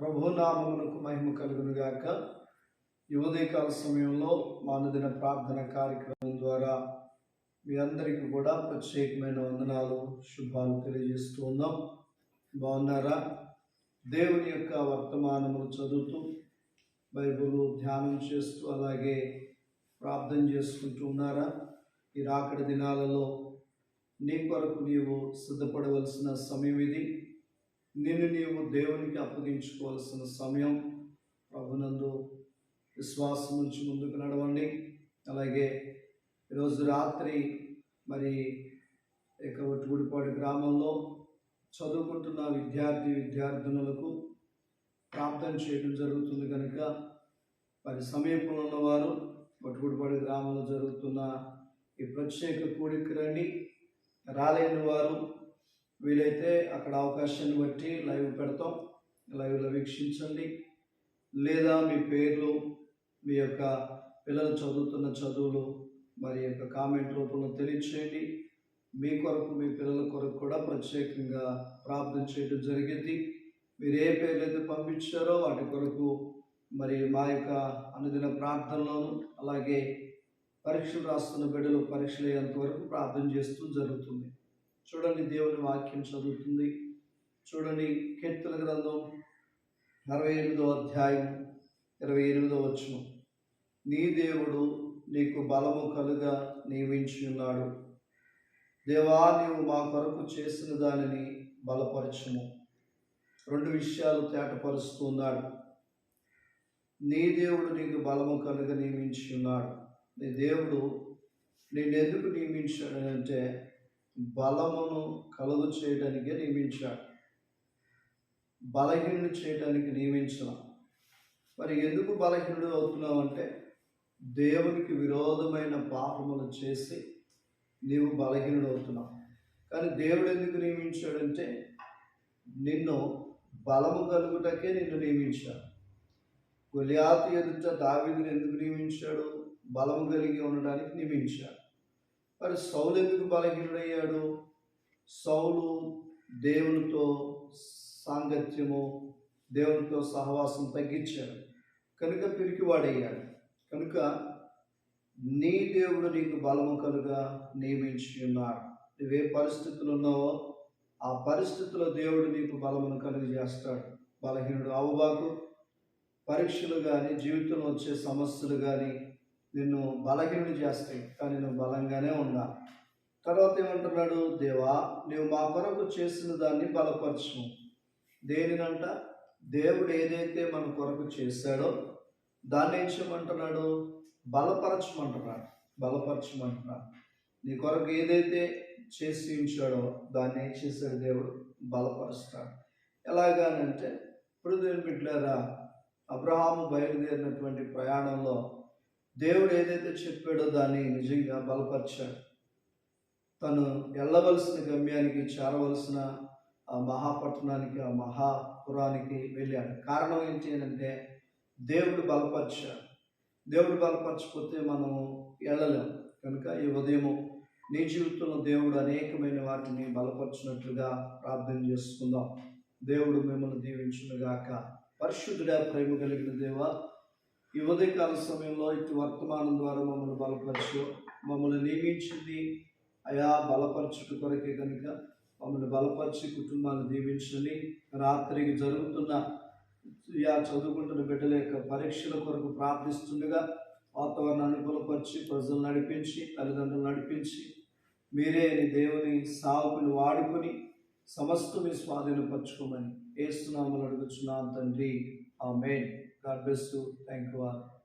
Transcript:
ప్రభునామమునకు మహిమ కలుగునుగాక. ఈ ఉదయకాల సమయంలో మా ప్రార్థన కార్యక్రమం ద్వారా మీ అందరికీ కూడా ప్రత్యేకమైన వందనాలు శుభాలు తెలియజేస్తూ ఉన్నాం. బాగున్నారా? దేవుని యొక్క వర్తమానములు చదువుతూ బైబుల్ ధ్యానం చేస్తూ అలాగే ప్రార్థన చేసుకుంటూ ఉన్నారా? ఈ రాకడి దినాలలో నీ కొరకు నీవు సిద్ధపడవలసిన సమయం ఇది. నిన్ను నీవు దేవునికి అప్పగించుకోవాల్సిన సమయం ప్రభునందు విశ్వాసం నుంచి ముందుకు నడవండి. అలాగే ఈరోజు రాత్రి మరి ఇక ఒట్టుగుడిపాడు గ్రామంలో చదువుకుంటున్న విద్యార్థి విద్యార్థినులకు ప్రార్థన చేయడం జరుగుతుంది కనుక మరి సమీపంలో ఉన్నవారు ఒట్టుగుడిపాడు గ్రామంలో జరుగుతున్న ఈ ప్రత్యేక కూడికి రండి. రాలేని వారు వీలైతే అక్కడ అవకాశాన్ని బట్టి లైవ్ పెడతాం. లైవ్లో వీక్షించండి. లేదా మీ పేర్లు మీ యొక్క పిల్లలు చదువుతున్న చదువులు మరి యొక్క కామెంట్ రూపంలో తెలియచేయండి. మీ కొరకు మీ పిల్లల కొరకు కూడా ప్రత్యేకంగా ప్రార్థన చేయడం జరిగింది. మీరు ఏ పేర్లు అయితే పంపించారో వాటి కొరకు మరి మా యొక్క అనుదిన ప్రార్థనలోను అలాగే పరీక్షలు రాస్తున్న బిడ్డలు పరీక్షలు అయ్యేంత వరకు ప్రార్థన చేస్తూ జరుగుతుంది. చూడండి దేవుని వాక్యం చదువుతుంది. చూడండి కీర్తన గ్రంథం అరవై ఎనిమిదో అధ్యాయం ఇరవై ఎనిమిదో వచ్చును నీ దేవుడు నీకు బలము కలుగా నియమించి ఉన్నాడు. దేవా నీవు మా కొరకు చేసిన దానిని బలపరచుము. రెండు విషయాలు తేటపరుస్తున్నాడు నీ దేవుడు నీకు బలము కనుక నియమించి ఉన్నాడు. నీ దేవుడు నేను ఎందుకు నియమించాడంటే బలమును కలుగు చేయడానికే నియమించాడు. బలహీనుడు చేయడానికి నియమించిన మరి ఎందుకు బలహీనుడు అవుతున్నావంటే దేవునికి విరోధమైన పాపములు చేసి నీవు బలహీనుడు అవుతున్నావు. కానీ దేవుడు ఎందుకు నియమించాడంటే నిన్ను బలము కలుగుటకే నిన్ను నియమించాడు. గొలియాతు ఎదుట దావిని ఎందుకు నియమించాడు? బలము కలిగి ఉండడానికి నియమించాడు. మరి సౌలు ఎందుకు బలహీనుడయ్యాడు? సౌలు దేవునితో సాంగత్యము దేవునితో సహవాసం తగ్గించాడు. కనుక పిరికివాడయ్యాడు. కనుక నీ దేవుడు నీకు బలము కలుగా నియమించి ఉన్నాడు. నువ్వే పరిస్థితులు ఉన్నావో ఆ పరిస్థితుల్లో దేవుడు నీకు బలమును కలుగజేస్తాడు చేస్తాడు. బలహీనుడు అవ్వబాకు పరీక్షలు కానీ జీవితంలో వచ్చే సమస్యలు కానీ నిన్ను బలహీనుడు చేస్తాయి కానీ నువ్వు బలంగానే ఉన్నా తర్వాత ఏమంటున్నాడు? దేవా నువ్వు మా కొరకు చేసిన దాన్ని బలపరచు దేనినంట? దేవుడు ఏదైతే మన కొరకు చేశాడో దాన్ని ఏం చేయమంటున్నాడు? బలపరచమంటున్నాడు. బలపరచమంటున్నాడు. నీ కొరకు ఏదైతే చేసి ఉంచాడో దాన్ని ఏం చేశాడు దేవుడు? బలపరుస్తాడు. ఎలాగానంటే ఇప్పుడు దేవుని బిడ్డారా అబ్రహాము బయలుదేరినటువంటి ప్రయాణంలో దేవుడు ఏదైతే చెప్పాడో దాన్ని నిజంగా బలపరిచాడు. తను వెళ్ళవలసిన గమ్యానికి చేరవలసిన ఆ మహాపట్టణానికి ఆ మహాపురానికి వెళ్ళాడు. కారణం ఏంటి అంటే దేవుడు బలపరిచాడు. దేవుడు బలపరచకపోతే మనము వెళ్ళలేము కనుక ఈ ఉదయము నీ జీవితంలో దేవుడు అనేకమైన వాటిని బలపరిచినట్లుగా ప్రార్థన చేసుకుందాం. దేవుడు మిమ్మల్ని దీవించునుగాక. పరిశుద్ధుడా ప్రేమ కలిగిన దేవా ఈ ఉదయకాల సమయంలో ఇటు వర్తమానం ద్వారా మమ్మల్ని బలపరచు మమ్మల్ని నియమించింది. అయా బలపరచుట కొరకే కనుక మమ్మల్ని బలపరిచి కుటుంబాన్ని దీవించండి. రాత్రికి జరుగుతున్న యా చదువుకుంటున్న బిడ్డల యొక్క పరీక్షల కొరకు ప్రార్థిస్తుండగా వాతావరణాన్ని అనుకూలపరిచి ప్రజలు నడిపించి తల్లిదండ్రులు నడిపించి మీరే దేవుని సాగుకుని వాడుకొని సమస్తం మీ స్వాధీనపరచుకోమని ఏస్తున్నామని అడుగుచున్నాను తండ్రి. ఆ main God bless you. Thank you all.